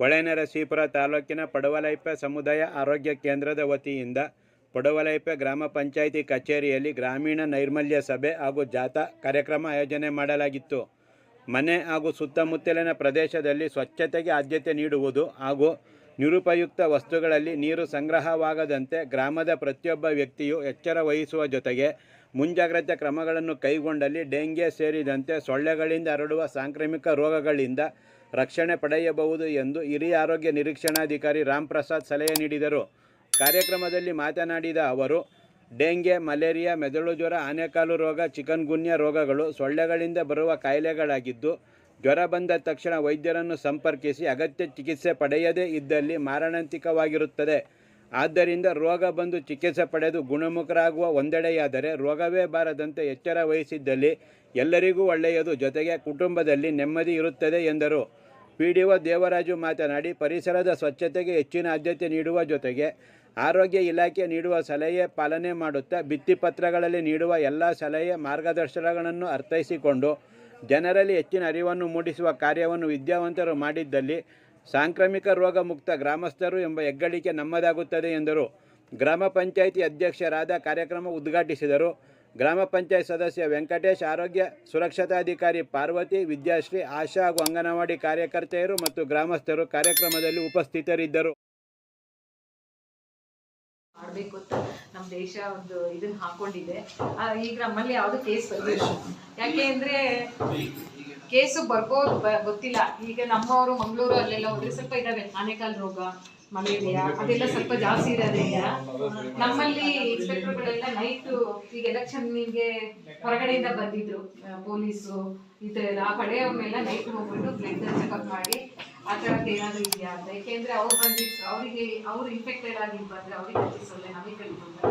ಹೊಳೆನರಸೀಪುರ ತಾಲೂಕಿನ ಪಡುವಲೈಪೆ ಸಮುದಾಯ ಆರೋಗ್ಯ ಕೇಂದ್ರದ ವತಿಯಿಂದ ಪಡುವಲೈಪೆ ಗ್ರಾಮ ಪಂಚಾಯಿತಿ ಕಚೇರಿಯಲ್ಲಿ ಗ್ರಾಮೀಣ ನೈರ್ಮಲ್ಯ ಸಭೆ ಹಾಗೂ ಜಾಥಾ ಕಾರ್ಯಕ್ರಮ ಆಯೋಜನೆ ಮಾಡಲಾಗಿತ್ತು. ಮನೆ ಹಾಗೂ ಸುತ್ತಮುತ್ತಲಿನ ಪ್ರದೇಶದಲ್ಲಿ ಸ್ವಚ್ಛತೆಗೆ ಆದ್ಯತೆ ನೀಡುವುದು ಹಾಗೂ ನಿರುಪಯುಕ್ತ ವಸ್ತುಗಳಲ್ಲಿ ನೀರು ಸಂಗ್ರಹವಾಗದಂತೆ ಗ್ರಾಮದ ಪ್ರತಿಯೊಬ್ಬ ವ್ಯಕ್ತಿಯು ಎಚ್ಚರ ವಹಿಸುವ ಜೊತೆಗೆ ಮುಂಜಾಗ್ರತೆ ಕ್ರಮಗಳನ್ನು ಕೈಗೊಂಡಲ್ಲಿ ಡೆಂಗ್ಯೂ ಸೇರಿದಂತೆ ಸೊಳ್ಳೆಗಳಿಂದ ಹರಡುವ ಸಾಂಕ್ರಾಮಿಕ ರೋಗಗಳಿಂದ ರಕ್ಷಣೆ ಪಡೆಯಬಹುದು ಎಂದು ಹಿರಿಯ ಆರೋಗ್ಯ ನಿರೀಕ್ಷಣಾಧಿಕಾರಿ ರಾಮ್ ಪ್ರಸಾದ್ ಸಲಹೆ ನೀಡಿದರು. ಕಾರ್ಯಕ್ರಮದಲ್ಲಿ ಮಾತನಾಡಿದ ಅವರು ಡೆಂಗೆ ಮಲೇರಿಯಾ, ಮೆದುಳು ಜ್ವರ, ಆನೆಕಾಲು ರೋಗ ಚಿಕನ್ ಗುನ್ಯ ರೋಗಗಳು ಸೊಳ್ಳೆಗಳಿಂದ ಬರುವ ಕಾಯಿಲೆಗಳಾಗಿದ್ದು, ಜ್ವರ ಬಂದ ತಕ್ಷಣ ವೈದ್ಯರನ್ನು ಸಂಪರ್ಕಿಸಿ ಅಗತ್ಯ ಚಿಕಿತ್ಸೆ ಪಡೆಯದೇ ಇದ್ದಲ್ಲಿ ಮಾರಣಾಂತಿಕವಾಗಿರುತ್ತದೆ. ಆದ್ದರಿಂದ ರೋಗ ಬಂದು ಚಿಕಿತ್ಸೆ ಪಡೆದು ಗುಣಮುಖರಾಗುವ ಒಂದೆಡೆಯಾದರೆ ರೋಗವೇ ಬಾರದಂತೆ ಎಚ್ಚರ ವಹಿಸಿದ್ದಲ್ಲಿ ಎಲ್ಲರಿಗೂ ಒಳ್ಳೆಯದು, ಜೊತೆಗೆ ಕುಟುಂಬದಲ್ಲಿ ನೆಮ್ಮದಿ ಇರುತ್ತದೆ ಎಂದರು. ಪಿ ಡಿ ಒ ದೇವರಾಜು ಮಾತನಾಡಿ, ಪರಿಸರದ ಸ್ವಚ್ಛತೆಗೆ ಹೆಚ್ಚಿನ ಆದ್ಯತೆ ನೀಡುವ ಜೊತೆಗೆ ಆರೋಗ್ಯ ಇಲಾಖೆ ನೀಡುವ ಸಲಹೆ ಪಾಲನೆ ಮಾಡುತ್ತಾ, ಭಿತ್ತಿಪತ್ರಗಳಲ್ಲಿ ನೀಡುವ ಎಲ್ಲ ಸಲಹೆ ಮಾರ್ಗದರ್ಶನಗಳನ್ನು ಅರ್ಥೈಸಿಕೊಂಡು ಜನರಲ್ಲಿ ಹೆಚ್ಚಿನ ಅರಿವನ್ನು ಮೂಡಿಸುವ ಕಾರ್ಯವನ್ನು ವಿದ್ಯಾವಂತರು ಮಾಡಿದ್ದಲ್ಲಿ ಸಾಂಕ್ರಾಮಿಕ ರೋಗ ಮುಕ್ತ ಗ್ರಾಮಸ್ಥರು ಎಂಬ ಹೆಗ್ಗಳಿಕೆ ನಮ್ಮದಾಗುತ್ತದೆ ಎಂದರು. ಗ್ರಾಮ ಪಂಚಾಯಿತಿ ಅಧ್ಯಕ್ಷರಾದ ಕಾರ್ಯಕ್ರಮ ಉದ್ಘಾಟಿಸಿದರು. ಗ್ರಾಮ ಪಂಚಾಯತ್ ಸದಸ್ಯ ವೆಂಕಟೇಶ್, ಆರೋಗ್ಯ ಸುರಕ್ಷತಾಧಿಕಾರಿ ಪಾರ್ವತಿ, ವಿದ್ಯಾಶ್ರೀ, ಆಶಾ ಹಾಗೂ ಅಂಗನವಾಡಿ ಕಾರ್ಯಕರ್ತೆಯರು ಮತ್ತು ಗ್ರಾಮಸ್ಥರು ಕಾರ್ಯಕ್ರಮದಲ್ಲಿ ಉಪಸ್ಥಿತರಿದ್ದರು. ಮಾಡ್ಬೇಕು ಅಂತ ನಮ್ಮ ದೇಶ ಒಂದು ಇದನ್ನ ಹಾಕೊಂಡಿದೆ. ಈಗ ನಮ್ಮಲ್ಲಿ ಯಾವ್ದು ಕೇಸ್ ಬಂದಿಲ್ಲ. ಯಾಕೆ ಅಂದ್ರೆ ಕೇಸು ಬರ್ಬೋದು ಗೊತ್ತಿಲ್ಲ. ಈಗ ನಮ್ಮವರು ಮಂಗಳೂರು ಅಲ್ಲೆಲ್ಲ ಹೋದ್ರೆ ಸ್ವಲ್ಪ ಇದಾವೆ, ಆನೆಕಾಲ್ ರೋಗ. ಮಲೇರಿಯಾ ಅದೆಲ್ಲ ಸ್ವಲ್ಪ ಜಾಸ್ತಿ ಇರೋದ್ರಿಂದ ನಮ್ಮಲ್ಲಿ ಇನ್ಸ್ಪೆಕ್ಟರ್ಗಳೆಲ್ಲ ನೈಟ್ ಈಗ ಎಲೆಕ್ಷನ್ಗೆ ಹೊರಗಡೆಯಿಂದ ಬಂದಿದ್ರು ಪೊಲೀಸು ಈ ಥರ ಎಲ್ಲ. ಆ ನೈಟ್ ಹೋಗ್ಬಿಟ್ಟು ಬ್ಲಡ್ ಚೆಕಪ್ ಮಾಡಿ ಆ ಥರದ್ದು ಏನಾದ್ರು ಇದೆಯಾ ಅಂತ. ಯಾಕೆಂದ್ರೆ ಅವ್ರು ಬಂದಿತ್ತು ಅವರಿಗೆ, ಅವ್ರು ಇನ್ಫೆಕ್ಟೆಡ್ ಆಗಿ ಬಂದ್ರೆ ಅವ್ರಿಗೆ ಹಚ್ಚಿಸಲ್ಲ ನಮಗೆ ಕಲಿತು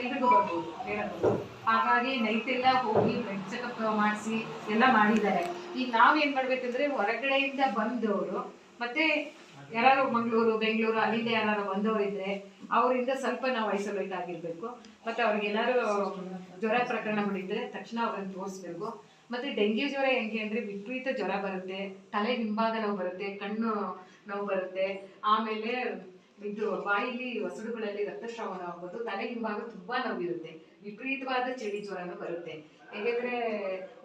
ಎಲ್ರಿಗೂ ಬರ್ಬೋದು ಹೇಳಬಹುದು ಹಾಗಾಗಿ ನೈಟ್ ಎಲ್ಲ ಹೋಗಿ ಬ್ಲಡ್ ಚೆಕಪ್ ಮಾಡಿಸಿ ಎಲ್ಲ ಮಾಡಿದ್ದಾರೆ. ಈಗ ನಾವೇನ್ ಮಾಡ್ಬೇಕಂದ್ರೆ ಹೊರಗಡೆಯಿಂದ ಬಂದವರು, ಮತ್ತೆ ಯಾರು ಮಂಗಳೂರು, ಬೆಂಗಳೂರು ಅಲ್ಲಿಂದ ಯಾರು ಬಂದವರು ಇದ್ರೆ ಅವರಿಂದ ಸ್ವಲ್ಪ ನಾವು ಐಸೋಲೇಟ್ ಆಗಿರ್ಬೇಕು. ಮತ್ತೆ ಅವ್ರಿಗೆ ಏನಾದ್ರು ಜ್ವರ ಪ್ರಕರಣಗಳಿದ್ರೆ ತಕ್ಷಣ ಅವ್ರನ್ನ ತೋರಿಸ್ಬೇಕು. ಮತ್ತೆ ಡೆಂಗ್ಯೂ ಜ್ವರ ಹೆಂಗೆ ಅಂದ್ರೆ ವಿಪರೀತ ಜ್ವರ ಬರುತ್ತೆ, ತಲೆ ಹಿಂಭಾಗ ನೋವು ಬರುತ್ತೆ, ಕಣ್ಣು ನೋವು ಬರುತ್ತೆ. ಆಮೇಲೆ ಇದು ಬಾಯಿಲಿ ಹೊಸಡುಗಳಲ್ಲಿ ರಕ್ತಸ್ರಾವನ ಆಗ್ಬೋದು ತಲೆ ಹಿಂಭಾಗ ತುಂಬಾ ನೋವಿರುತ್ತೆ. ವಿಪರೀತವಾದ ಚಳಿ ಜ್ವರನೂ ಬರುತ್ತೆ. ಹೇಗೆಂದ್ರೆ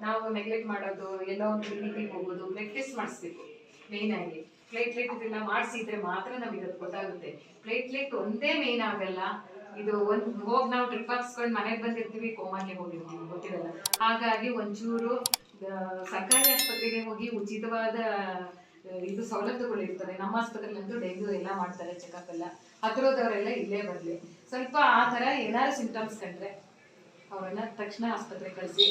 ನಾವು ನೆಗ್ಲೆಕ್ಟ್ ಮಾಡೋದು, ಎಲ್ಲೋ ಒಂದು ಕ್ಲಿನಿಕ್ಗೆ ಹೋಗೋದು ಬ್ಲಡ್ ಟೆಸ್ಟ್ ಮಾಡಿಸ್ಬೇಕು ಮೇನ್ ಆಗಿ. ಪ್ಲೇಟ್ಲೆಟ್ ಇದೆಲ್ಲ ಮಾಡಿಸಿದ್ರೆ ಮಾತ್ರ ನಮಗೆ ಅದು ಗೊತ್ತಾಗುತ್ತೆ. ಪ್ಲೇಟ್ಲೆಟ್ ಒಂದೇ ಮೇನ್ ಆಗಲ್ಲ. ಇದು ಒಂದ್ ಹೋಗಿ ನಾವು ಟ್ರಿಪ್ ಹಾಕ್ಸ್ಕೊಂಡು ಮನೆಗೆ ಬಂದಿರ್ತೀವಿ, ಕೋಮಾಗೆ ಹೋಗಿರ್ತೀವಿ, ಗೊತ್ತಿರಲ್ಲ. ಹಾಗಾಗಿ ಒಂಚೂರು ಸರ್ಕಾರಿ ಆಸ್ಪತ್ರೆಗೆ ಹೋಗಿ ಉಚಿತವಾದ ಇದು ಸವಲತ್ತುಗಳು ಇರ್ತದೆ. ನಮ್ಮ ಆಸ್ಪತ್ರೆಲಂತೂ ಡೆಂಗ್ಯೂ ಎಲ್ಲ ಮಾಡ್ತಾರೆ ಚೆಕಪ್ ಎಲ್ಲ. ಹತ್ರದವರೆಲ್ಲ ಇಲ್ಲೇ ಬರ್ಲಿ. ಸ್ವಲ್ಪ ಆ ಥರ ಏನಾದ್ರು ಸಿಂಪ್ಟಮ್ಸ್ ಕಂಡ್ರೆ, ಅವರನ್ನ ತಕ್ಷಣ ಆಸ್ಪತ್ರೆಗೆ ಕಳಿಸಿ.